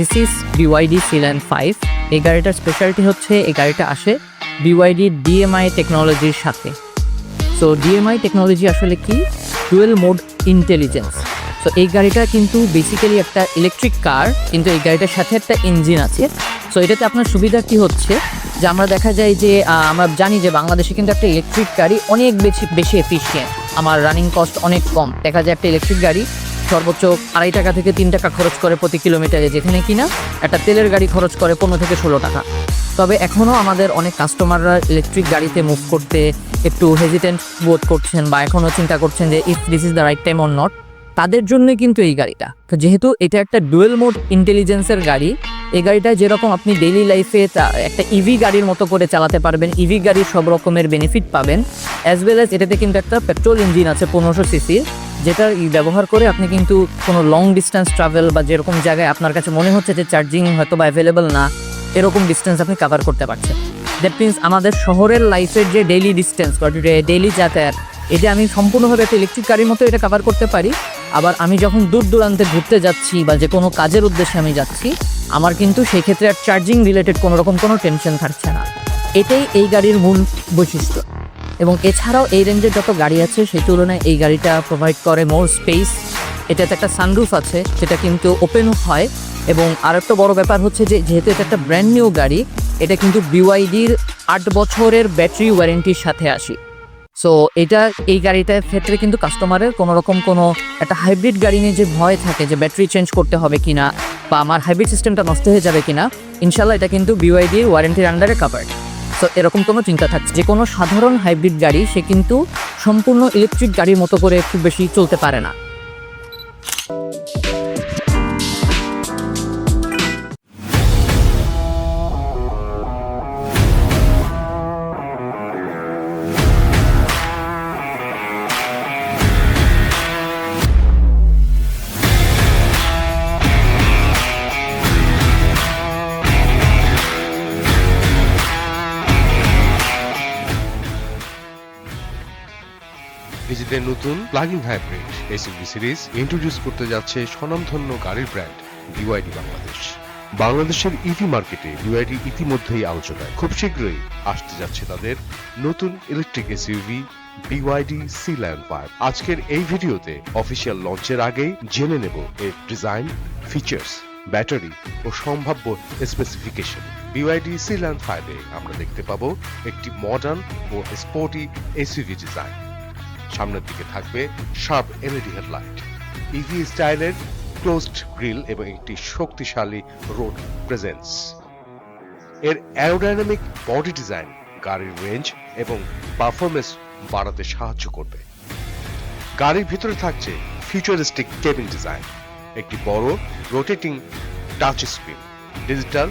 This is BYD Sealion five এই গাড়িটার speciality হচ্ছে এই গাড়িটা আসে বিওয়াইডি ডিএমআই টেকনোলজির সাথে। সো ডিএমআই টেকনোলজি আসলে কি? ডুয়েল মোড ইন্টেলিজেন্স সো এই গাড়িটা কিন্তু বেসিক্যালি একটা ইলেকট্রিক কার কিন্তু এই গাড়িটার সাথে একটা ইঞ্জিন আছে। সো এটাতে আপনার সুবিধা কি হচ্ছে? যে আমরা দেখা যায় যে আমরা জানি যে বাংলাদেশে কিন্তু একটা ইলেকট্রিক গাড়ি অনেক বেশি বেশি এফিশিয়েন্ট আমার রানিং কস্ট অনেক কম। দেখা যায় একটা ইলেকট্রিক গাড়ি সর্বোচ্চ আড়াই টাকা থেকে তিন টাকা খরচ করে প্রতি কিলোমিটারে যেখানে কিনা একটা তেলের গাড়ি খরচ করে পনেরো থেকে ষোলো টাকা। তবে এখনও আমাদের অনেক কাস্টমাররা ইলেকট্রিক গাড়িতে মুভ করতে একটু হেজিটেন্ট বোধ করছেন বা এখনও চিন্তা করছেন যে if this is the right time or not তাদের জন্যই কিন্তু এই গাড়িটা। তো যেহেতু এটা একটা ডুয়েল মোড ইন্টেলিজেন্সের গাড়ি, এই গাড়িটা যেরকম আপনি ডেইলি লাইফে একটা ইভি গাড়ির মতো করে চালাতে পারবেন ইভি গাড়ির সব রকমের বেনিফিট পাবেন অ্যাজ ওয়েল অ্যাজ এটাতে কিন্তু একটা পেট্রোল ইঞ্জিন আছে পনেরোশো সিসির যেটা ব্যবহার করে আপনি কিন্তু কোনো লং ডিস্টেন্স ট্রাভেল বা যেরকম জায়গায় আপনার কাছে মনে হচ্ছে যে চার্জিং হয়তো বা অ্যাভেলেবেল না, এরকম ডিস্টেন্স আপনি কাভার করতে পারছেন। দ্যাট মিনস আমাদের শহরের লাইফের যে ডেইলি ডিস্টেন্স বা ডেইলি যাতায়াত এটা আমি সম্পূর্ণভাবে একটা ইলেকট্রিক গাড়ির মতো এটা কাভার করতে পারি, আবার আমি যখন দূর দূরান্তে ঘুরতে যাচ্ছি বা যে কোনো কাজের উদ্দেশ্যে আমি যাচ্ছি, আমার কিন্তু সেই ক্ষেত্রে আর চার্জিং রিলেটেড কোনো রকম কোনো টেনশন থাকছে না। এটাই এই গাড়ির মূল বৈশিষ্ট্য। এবং এছাড়াও এই রেঞ্জের যত গাড়ি আছে, সেই তুলনায় এই গাড়িটা প্রোভাইড করে মোর স্পেস এটাতে একটা সানরুফ আছে সেটা কিন্তু ওপেনও হয়। এবং আরেকটা বড় ব্যাপার হচ্ছে যে, যেহেতু এটা একটা ব্র্যান্ড নিউ গাড়ি, এটা কিন্তু বিওয়াইডির আট বছরের ব্যাটারি ওয়ারেন্টির সাথে আসি। সো এটা এই গাড়িটার ক্ষেত্রে কিন্তু কাস্টমারের কোনো রকম কোনো একটা হাইব্রিড গাড়ি নিয়ে যে ভয় থাকে যে ব্যাটারি চেঞ্জ করতে হবে কিনা, বা আমার হাইব্রিড সিস্টেমটা নষ্ট হয়ে যাবে কিনা ইনশাল্লাহ এটা কিন্তু বিওয়াইডির ওয়ারেন্টির আন্ডারে কাভার্ড সো এরকম কোনো চিন্তা থাকছে? যে কোনো সাধারণ হাইব্রিড গাড়ি, সে কিন্তু সম্পূর্ণ ইলেকট্রিক গাড়ির মতো করে খুব বেশি চলতে পারে না। নিজেদের নতুন plug-in hybrid SUV series introduce করতে যাচ্ছে স্বনামধন্য গাড়ির ব্র্যান্ড বিওয়াইডি বাংলাদেশ বাংলাদেশের ইভি মার্কেটে বিওয়াইডি ইতিমধ্যেই আলোচনায়। খুব শীঘ্রই আসতে যাচ্ছে তাদের নতুন electric SUV BYD Sealion five আজকের এই ভিডিওতে অফিসিয়াল লঞ্চের আগেই জেনে নেব এর ডিজাইন ফিচার্স ব্যাটারি ও সম্ভাব্য স্পেসিফিকেশন বিওয়াইডি সি ল্যান্ড ফাইভে আমরা দেখতে পাবো একটি মডার্ন ও স্পোর্টি এসইউভি ডিজাইন সামনের দিকে থাকবে শার্প এলইডি হেডলাইট। ইভি স্টাইলের ক্লোজড গ্রিল এবং একটি শক্তিশালী রোড প্রেজেন্স এর অ্যারোডাইনামিক বডি ডিজাইন গাড়ির রেঞ্জ এবং পারফরমেন্স বাড়াতে সাহায্য করবে। গাড়ির ভিতরে থাকছে ফিউচারিস্টিক কেবিন ডিজাইন একটি বড় rotating touch screen digital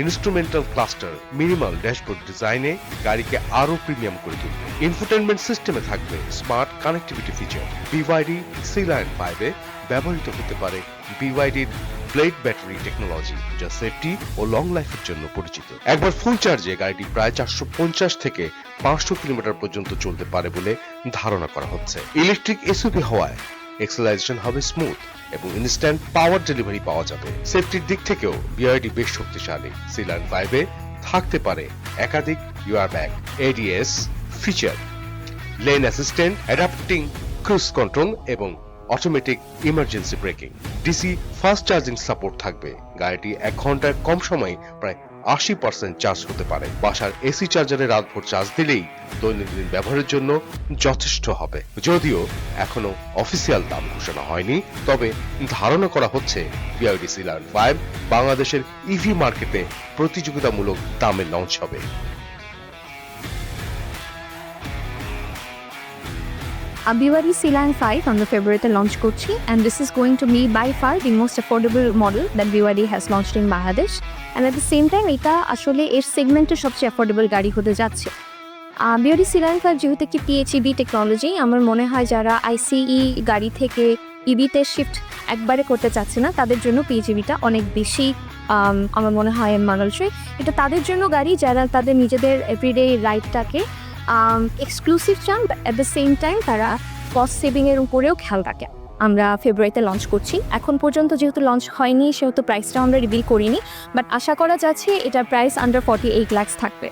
instrumental cluster, minimal dashboard ডিজাইনে গাড়িকে আরও প্রিমিয়াম করে তুলবে। ইনফোটেনমেন্ট সিস্টেমে থাকবে smart connectivity feature. BYD Sealion ফাইভে ব্যবহৃত হতে পারে বিওয়াইডির ব্লেড ব্যাটারি টেকনোলজি, যা সেফটি ও লং লাইফের জন্য পরিচিত। একবার ফুল চার্জে গাড়িটি প্রায় চারশো পঞ্চাশ থেকে পাঁচশো কিলোমিটার পর্যন্ত চলতে পারে বলে ধারণা করা হচ্ছে। ইলেকট্রিক এসইউভি হওয়ায় এক্সেলাইজেশন হবে স্মুথ। এবং ইনস্ট্যান্ট পাওয়ার ডেলিভারি পাওয়া যাবে। সেফটির দিক থেকেও বিআইডি বেশ শক্তিশালী। সিলান ফাইভে থাকতে পারে একাধিক air bag ADAS feature lane assistant adapting cruise control এবং automatic emergency braking DC fast charging support থাকবে। গাড়িটি এক ঘণ্টার কম সময়ে প্রায় আশি পার্সেন্ট চার্জ হতে পারে। বাসার এসি চার্জারে রাতভর চার্জ দিলেই দৈনন্দিন ব্যবহারের জন্য যথেষ্ট হবে। যদিও এখনও অফিসিয়াল দাম ঘোষণা হয়নি, তবে ধারণা করা হচ্ছে বিআইডি সিলার ফাইভ বাংলাদেশের ইভি মার্কেটে প্রতিযোগিতামূলক দামে লঞ্চ হবে। বিওয়ারি সিলান ফাইভ আমরা ফেব্রুয়ারিতে লঞ্চ করছি and this is going to be by far the most affordable model that BYD has launched in Bangladesh and at the same time এটা আসলে এর সেগমেন্টের সবচেয়ে অ্যাফোর্ডেবল গাড়ি হতে যাচ্ছে। বিওয়ারি সিলান ফাইভ যেহেতু একটি পিএইচইবি টেকনোলজি আমার মনে হয় যারা আইসিই গাড়ি থেকে ইবিতে শিফট একবারে করতে চাচ্ছে না, তাদের জন্য পিএইচইবিটা অনেক বেশি আমার মনে হয় মানানসই। এটা তাদের জন্য গাড়ি যারা তাদের নিজেদের এভরিডে রাইডটাকে এক্সক্লুসিভ চান অ্যাট দ্য সেম টাইম তারা কস্ট সেভিংয়ের উপরেও খেয়াল রাখে। আমরা ফেব্রুয়ারিতে লঞ্চ করছি। এখন পর্যন্ত যেহেতু লঞ্চ হয়নি, সেহেতু প্রাইসটা আমরা রিভিল করিনি। বাট আশা করা যাচ্ছে এটার price under forty eight lakhs থাকবে।